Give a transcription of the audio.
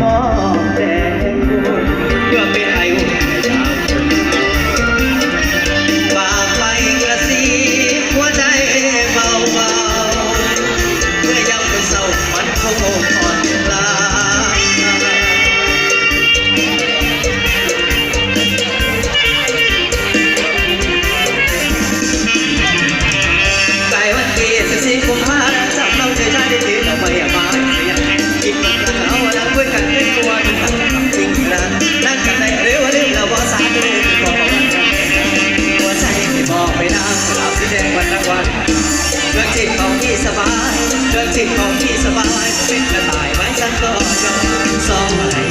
มอ วันเรื่องจิตของพี่สบายเรื่องจิตของพี่สบาย เป็นกระต่ายไว้ฉันก็ยอมสองไห